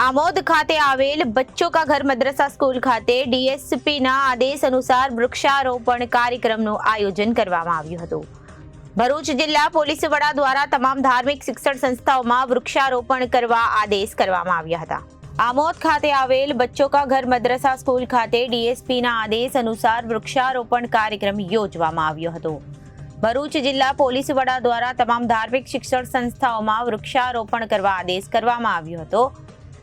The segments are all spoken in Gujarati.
આમોદ ખાતે આવેલ બચ્ચો કા ઘર મદ્રસા સ્કૂલ ખાતે ડીએસપીના આદેશ અનુસાર વૃક્ષારોપણ કાર્યક્રમનું આયોજન કરવામાં આવ્યું હતું. ભરૂચ જિલ્લા પોલીસ વડા દ્વારા તમામ ધાર્મિક શિક્ષણ સંસ્થાઓમાં વૃક્ષારોપણ કરવા આદેશ કરવામાં આવ્યા હતા. આમોદ ખાતે આવેલ બચ્ચો કા ઘર મદ્રસા સ્કૂલ ખાતે ડીએસપીના આદેશ અનુસાર વૃક્ષારોપણ કાર્યક્રમ યોજવામાં આવ્યો હતો. ભરૂચ જિલ્લા પોલીસ વડા દ્વારા તમામ ધાર્મિક શિક્ષણ સંસ્થાઓમાં વૃક્ષારોપણ કરવા આદેશ કરવામાં આવ્યો હતો.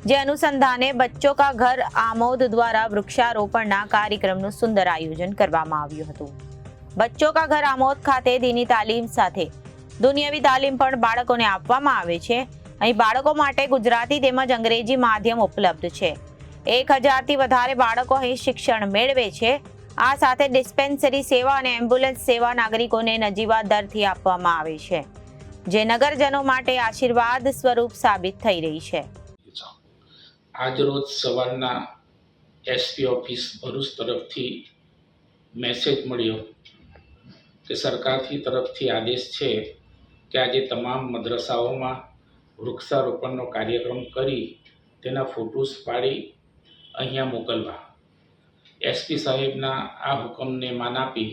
જે અનુસંધાને બચ્ચો કા ઘર આમોદ દ્વારા વૃક્ષારોપણના કાર્યક્રમનું સુંદર આયોજન કરવામાં આવ્યું હતું. બચ્ચો કા ઘર આમોદ ખાતે દીની તાલીમ સાથે દુનિયાવી તાલીમ પણ બાળકોને આપવામાં આવે છે. અહીં બાળકો માટે ગુજરાતી તેમજ અંગ્રેજી માધ્યમ ઉપલબ્ધ છે. એક હજારથી વધારે બાળકો અહીં શિક્ષણ મેળવે છે. આ સાથે ડિસ્પેન્સરી સેવા અને એમ્બ્યુલન્સ સેવા નાગરિકોને નજીવા દરથી આપવામાં આવે છે, જે નગરજનો માટે આશીર્વાદ સ્વરૂપ સાબિત થઈ રહી છે. આજરોજ સવારના એસપી ઓફિસ ભરૂચ તરફથી મેસેજ મળ્યો કે સરકારથી તરફથી આદેશ છે કે આજે તમામ મદ્રસાઓમાં વૃક્ષારોપણનો કાર્યક્રમ કરી તેના ફોટોસ પાડી અહીંયા મોકલવા. એસપી સાહેબના આ હુકમને માન આપી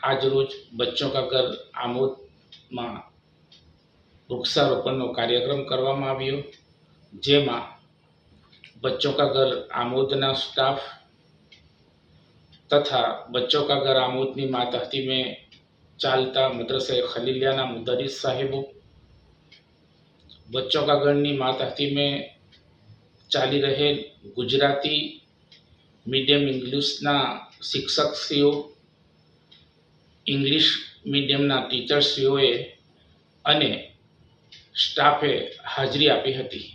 આજરોજ બચ્ચો કા ઘર આમોદમાં વૃક્ષારોપણનો કાર્યક્રમ કરવામાં આવ્યો, જેમાં बच्चों का घर આમોદના સ્ટાફ તથા બચ્ચો કા ઘર આમોદની માતહતી મેં ચાલતા મદ્રસે ખલીલિયાના મુદરિસ સાહેબો બચ્ચો કા ઘરની માતહતી મેં ચાલી રહેલ ગુજરાતી મીડિયમ ઇંગ્લિશના શિક્ષકશ્રીઓ ઇંગ્લિશ મીડિયમના ટીચરશ્રીઓએ અને સ્ટાફે હાજરી આપી હતી.